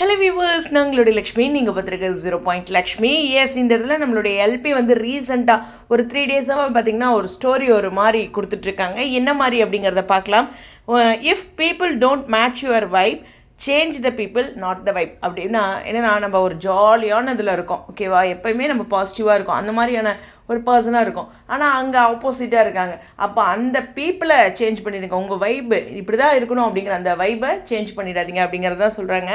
Hello viewers நாங்களுடைய லக்ஷ்மி நீங்கள் பார்த்துருக்கிறது ஜீரோ பாயிண்ட் லக்ஷ்மி. எஸ் இந்த இடத்துல நம்மளுடைய எல்பி வந்து ரீசெண்டாக ஒரு த்ரீ டேஸாக பார்த்தீங்கன்னா ஒரு ஸ்டோரி ஒரு மாதிரி கொடுத்துட்ருக்காங்க என்ன மாதிரி அப்படிங்கிறத பார்க்கலாம். If people don't match your vibe change the people not the vibe அப்படின்னா என்னென்னா நம்ம ஒரு ஜாலியான இதில் இருக்கோம் ஓகேவா எப்போயுமே நம்ம பாசிட்டிவாக இருக்கோம். அந்த மாதிரியான ஒரு பர்சனாக இருக்கும். ஆனால் அங்கே ஆப்போசிட்டாக இருக்காங்க. அப்போ அந்த பீப்புளை சேஞ்ச் பண்ணிடுங்க. உங்கள் வைப்பு இப்படி தான் இருக்கணும் அப்படிங்கிற அந்த வைப்பை சேஞ்ச் பண்ணிடாதீங்க அப்படிங்கிறத சொல்கிறாங்க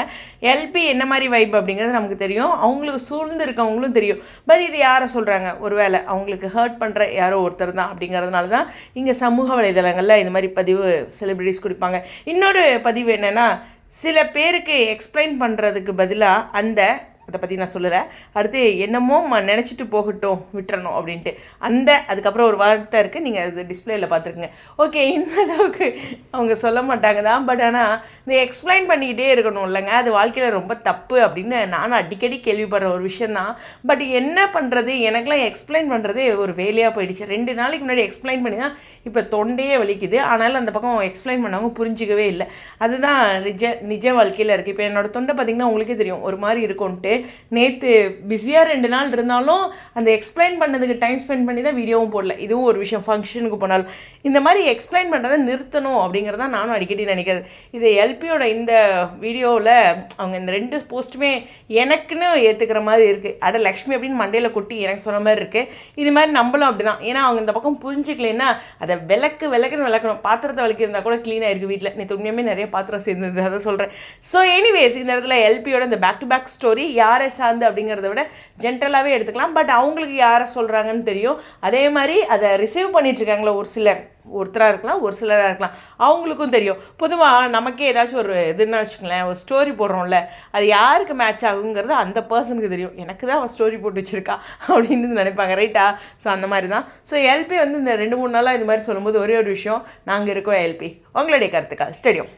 எல்பி என்ன மாதிரி வைப் அப்படிங்கிறது நமக்கு தெரியும். அவங்களுக்கு சூழ்ந்து இருக்கவங்களும் தெரியும். பட் இது யாரை சொல்கிறாங்க ஒரு வேளை அவங்களுக்கு ஹர்ட் பண்ணுற யாரோ ஒருத்தர் தான் அப்படிங்கிறதுனால தான் இங்கே சமூக வலைதளங்களில் இந்த மாதிரி பதிவு செலிப்ரிட்டிஸ் கொடுப்பாங்க. இன்னொரு பதிவு என்னென்னா சில பேருக்கு எக்ஸ்பிளைன் பண்ணுறதுக்கு பதிலாக அந்த அதை பற்றி நான் சொல்லலை. அடுத்து என்னமோ ம நினச்சிட்டு போகட்டும் விட்டுறணும் அப்படின்ட்டு. அந்த அதுக்கப்புறம் ஒரு வார்த்தை இருக்குது நீங்கள் அது டிஸ்பிளேயில் பார்த்துருக்குங்க. ஓகே இந்த அளவுக்கு அவங்க சொல்ல மாட்டாங்க தான். பட் ஆனால் இந்த எக்ஸ்பிளைன் பண்ணிக்கிட்டே இருக்கணும் இல்லைங்க. அது வாழ்க்கையில் ரொம்ப தப்பு அப்படின்னு நானும் அடிக்கடி கேள்விப்படுற ஒரு விஷயந்தான் பட் என்ன பண்ணுறது எனக்கெலாம் எக்ஸ்பிளைன் பண்ணுறதே ஒரு வேலையாக போயிடுச்சு. ரெண்டு நாளைக்கு முன்னாடி எக்ஸ்பிளைன் பண்ணி தான் இப்போ தொண்டையே வலிக்குது. ஆனாலும் அந்த பக்கம் எக்ஸ்பிளைன் பண்ணவங்க புரிஞ்சிக்கவே இல்லை. அதுதான் நிஜ நிஜ வாழ்க்கையில் இருக்குது இப்போ என்னோட தொண்டை பார்த்திங்கன்னா உங்களுக்கே தெரியும். ஒரு மாதிரி இருக்கும்ன்ட்டு நேற்று பிஸியாக ரெண்டு நாள் இருந்தாலும் அந்த எக்ஸ்பிளைன் பண்ணதுக்கு டைம் ஸ்பெண்ட் பண்ணி தான் வீடியோவும் போடல. இதுவும் ஒரு விஷயம் ஃபங்க்ஷனுக்கு போனாலும். இந்த மாதிரி எக்ஸ்பிளைன் பண்ணுறதை நிறுத்தணும் அப்படிங்கிறத நானும் அடிக்கடி நினைக்கிறது. இது எல்பியோட இந்த வீடியோவில் அவங்க இந்த ரெண்டு போஸ்ட்டுமே எனக்குன்னு ஏற்றுக்கிற மாதிரி இருக்குது அட லக்ஷ்மி அப்படின்னு மண்டையில் கொட்டி எனக்கு சொன்ன மாதிரி இருக்குது இது மாதிரி நம்மளும் அப்படி தான் ஏன்னா அவங்க இந்த பக்கம் புரிஞ்சுக்கலைன்னா அதை விளக்கு விளக்குன்னு விளக்கணும். பாத்திரத்தை விளக்கியிருந்தா கூட க்ளீனாக இருக்குது வீட்டில் நீ உண்மையுமே நிறைய பாத்திரம் சேர்ந்தது அதை சொல்கிறேன் ஸோ எனிவேஸ் இந்த இடத்துல எல்பியோட இந்த பேக் டு பேக் ஸ்டோரி யாரை சார்ந்து அப்படிங்கிறத விட ஜென்ரலாகவே எடுத்துக்கலாம். பட் அவங்களுக்கு யாரை சொல்கிறாங்கன்னு தெரியும். அதே மாதிரி அதை ரிசீவ் பண்ணிகிட்ருக்காங்களே ஒரு சிலர். ஒருத்தராக இருக்கலாம் ஒரு சிலராக இருக்கலாம். அவங்களுக்கும் தெரியும். பொதுவாக நமக்கே ஏதாச்சும் ஒரு இதுன்னு வச்சுக்கலேன் ஒரு ஸ்டோரி போடுறோம்ல அது யாருக்கு மேட்ச் ஆகுங்கிறது அந்த பர்சனுக்கு தெரியும். எனக்கு தான் அவன் ஸ்டோரி போட்டு வச்சுருக்கா அப்படின்னு நினைப்பாங்க. ரைட்டா ஸோ அந்த மாதிரி தான். ஸோ எல்பி வந்து இந்த ரெண்டு மூணு நாளாக இது மாதிரி சொல்லும்போது ஒரே ஒரு விஷயம் நாங்கள் இருக்கோம் எல்பி உங்களுடைய கருத்துக்கள். ஸ்டேடியம்